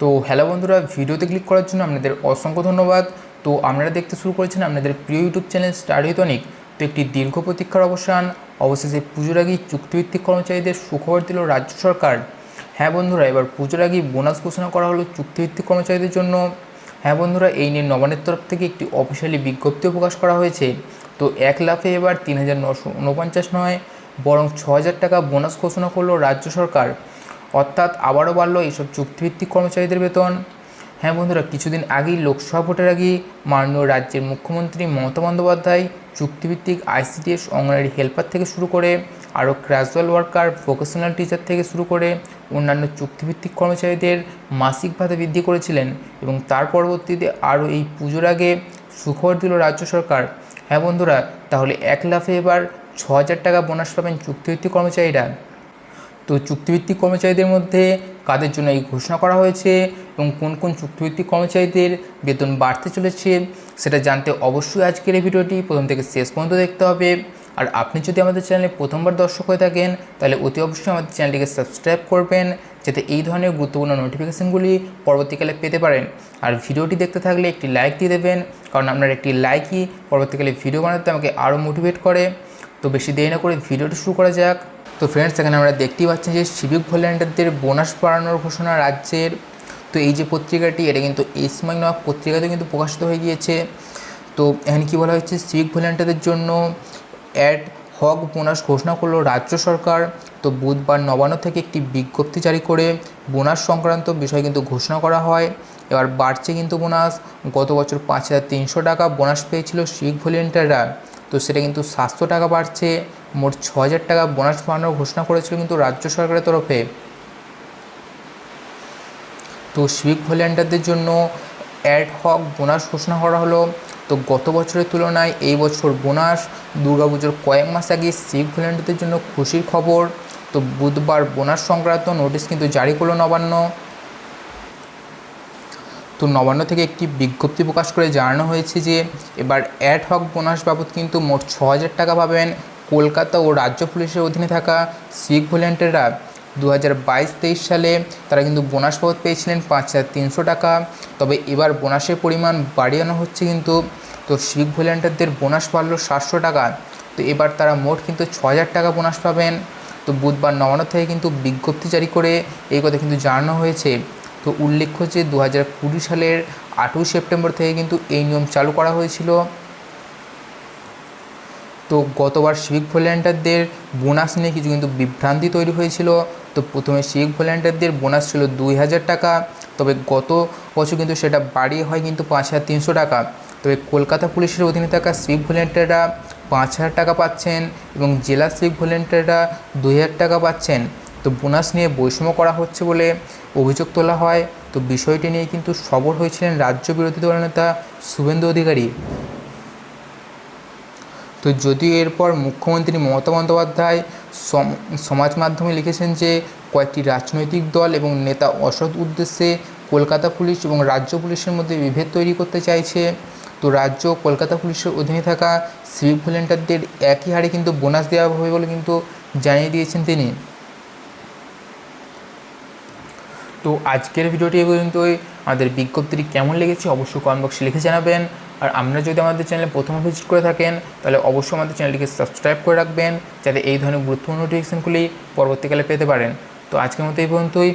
তো হ্যালো বন্ধুরা, ভিডিওতে ক্লিক করার জন্য আপনাদের অসংখ্য ধন্যবাদ। তো আপনারা দেখতে শুরু করেছেন আপনাদের প্রিয় ইউটিউব চ্যানেল স্টাডি অনিক তো একটি দীর্ঘ প্রতীক্ষার অবসান, অবশেষে পুজোর আগেই চুক্তিভিত্তিক কর্মচারীদের সুখবর দিল রাজ্য সরকার। হ্যাঁ বন্ধুরা, এবার পুজোর আগেই বোনাস ঘোষণা করা হলো চুক্তিভিত্তিক কর্মচারীদের জন্য। হ্যাঁ বন্ধুরা, এই নিয়ে নবান্নের তরফ থেকে একটি অফিসিয়ালি বিজ্ঞপ্তিও প্রকাশ করা হয়েছে। তো এক লাফে এবার তিন হাজার নশো উনপঞ্চাশ নয়, বরং ছ হাজার টাকা বোনাস ঘোষণা করল রাজ্য সরকার। অর্থাৎ আবারও বাড়লো এইসব চুক্তিভিত্তিক কর্মচারীদের বেতন। হ্যাঁ বন্ধুরা, কিছুদিন আগেই লোকসভা ভোটের আগেই মাননীয় রাজ্যের মুখ্যমন্ত্রী মমতা বন্দ্যোপাধ্যায় চুক্তিভিত্তিক আইসিডিএস অঙ্গনারী হেল্পার থেকে শুরু করে আরও ক্যাজুয়াল ওয়ার্কার ভোকেশনাল টিচার থেকে শুরু করে অন্যান্য চুক্তিভিত্তিক কর্মচারীদের মাসিক ভাতা বৃদ্ধি করেছিলেন এবং তার পরবর্তীতে আরও এই পুজোর আগে সুখবর দিল রাজ্য সরকার। হ্যাঁ বন্ধুরা, তাহলে এক লাফে এবার ছ হাজার টাকা বোনাস পাবেন চুক্তিভিত্তিক কর্মচারীরা। তো চুক্তিভিত্তিক কর্মচারীদের মধ্যে কাদের জন্য এই ঘোষণা করা হয়েছে এবং কোন কোন চুক্তিভিত্তিক কর্মচারীদের বেতন বাড়তে চলেছে সেটা জানতে অবশ্যই আজকের এই ভিডিওটি প্রথম থেকে শেষ পর্যন্ত দেখতে হবে। আর আপনি যদি আমাদের চ্যানেলে প্রথমবার দর্শক হয়ে থাকেন, তাহলে অতি অবশ্যই আমাদের চ্যানেলটিকে সাবস্ক্রাইব করবেন যাতে এই ধরনের গুরুত্বপূর্ণ নোটিফিকেশানগুলি পরবর্তীকালে পেতে পারেন। আর ভিডিওটি দেখতে থাকলে একটি লাইক দিয়ে দেবেন, কারণ আপনার একটি লাইকই পরবর্তীকালে ভিডিও বানাতে আমাকে আরও মোটিভেট করে। তো বেশি দেরি না করে ভিডিওটি শুরু করা যাক। তো ফ্রেন্ডস এখানে আমরা দেখতেই পাচ্ছি যে সিভিক ভলেন্টিয়ারদের বোনাস বাড়ানোর ঘোষণা রাজ্যের। তো এই যে পত্রিকাটি, এটা কিন্তু সময় নয়, পত্রিকাতেও কিন্তু প্রকাশিত হয়ে গিয়েছে। তো এখানে কী বলা হয়েছে? সিভিক ভলেন্টিয়ারদের জন্য অ্যাড হক বোনাস ঘোষণা করল রাজ্য সরকার। তো বুধবার নবান্ন থেকে একটি বিজ্ঞপ্তি জারি করে বোনাস সংক্রান্ত বিষয় কিন্তু ঘোষণা করা হয়। এবার বাড়ছে কিন্তু বোনাস গত বছর পাঁচ হাজার তিনশো টাকা বোনাস পেয়েছিল সিভিক ভলেন্টিয়াররা তো সেটা কিন্তু সাতশো টাকা বাড়ছে। মোট ছ হাজার টাকা বোনাস বাড়ানোর ঘোষণা করেছিল কিন্তু রাজ্য সরকারের তরফে। তো সিভিক ভলেন্টিয়ারদের জন্য অ্যাড হক বোনাস ঘোষণা করা হলো। তো গত বছরের তুলনায় এই বছর বোনাস দুর্গাপুজোর কয়েক মাস আগে সিভিক ভলেন্টিয়ারদের জন্য খুশির খবর। তো বুধবার বোনাস সংক্রান্ত নোটিশ কিন্তু জারি করল নবান্ন। তো নবান্ন থেকে একটি বিজ্ঞপ্তি প্রকাশ করে জানানো হয়েছে যে, এবার অ্যাড হক বোনাস বাবদ কিন্তু মোট ছ হাজার টাকা পাবেন কলকাতা ও রাজ্য পুলিশের অধীনে থাকা সিভিক ভলেন্টিয়াররা দু হাজার বাইশ তেইশ সালে তারা কিন্তু বোনাস বাবদ পেয়েছিলেন পাঁচ হাজার তিনশো টাকা। তবে এবার বোনাসের পরিমাণ বাড়িয়ানো হচ্ছে কিন্তু তো সিভিক ভলেন্টিয়ারদের বোনাস বাড়লো সাতশো টাকা। তো এবার তারা মোট কিন্তু ছ হাজার টাকা বোনাস পাবেন। তো বুধবার নবান্ন থেকে কিন্তু বিজ্ঞপ্তি জারি করে এই কথা কিন্তু জানানো হয়েছে। তো উল্লেখ্য যে দু হাজার কুড়ি সালের আটই সেপ্টেম্বর থেকে কিন্তু এই নিয়ম চালু করা হয়েছিল। তো গতবার সিভিক ভলেন্টিয়ারদের বোনাস নিয়ে কিছু কিন্তু বিভ্রান্তি তৈরি হয়েছিল। তো প্রথমে সিভিক ভলেন্টিয়ারদের বোনাস ছিল দুই হাজার টাকা, তবে গত বছর কিন্তু সেটা বাড়িয়ে হয় কিন্তু পাঁচ হাজার তিনশো টাকা। তবে কলকাতা পুলিশের অধীনে থাকা সিভিক ভলেন্টিয়াররা পাঁচ হাজার টাকা পাচ্ছেন এবং জেলা সিভিক ভলেন্টিয়াররা দুই হাজার টাকা পাচ্ছেন। তো বোনাস নিয়ে বৈষম্য করা হচ্ছে বলে অভিযোগ তোলা হয়। তো বিষয়টি নিয়ে কিন্তু সবর হয়েছিলেন রাজ্য বিরোধী দলনেতা শুভেন্দু অধিকারী। তো যদিও এরপর মুখ্যমন্ত্রী মমতা বন্দ্যোপাধ্যায় সমাজ মাধ্যমে লিখেছেন যে কয়েকটি রাজনৈতিক দল এবং নেতা অসৎ উদ্দেশ্যে কলকাতা পুলিশ এবং রাজ্য পুলিশের মধ্যে বিভেদ তৈরি করতে চাইছে, তো রাজ্য কলকাতা পুলিশের অধীনে থাকা সিভিক ভলেন্টিয়ারদের একই হারে কিন্তু বোনাস দেওয়া হবে বলে কিন্তু জানিয়ে দিয়েছেন তিনি। তো আজকের ভিডিওটি পর্যন্তই। আমাদের বিজ্ঞপ্তিটি কেমন লেগেছে অবশ্যই কমেন্ট বক্সে লিখে জানাবেন। আর আমরা যদি আমাদের চ্যানেলে প্রথমে ভিজিট করে থাকেন, তাহলে অবশ্যই আমাদের চ্যানেলটিকে সাবস্ক্রাইব করে রাখবেন, যাতে এই ধরনের গুরুত্বপূর্ণ নোটিফিকেশানগুলি পরবর্তীকালে পেতে পারেন। তো আজকের মতো এই পর্যন্তই।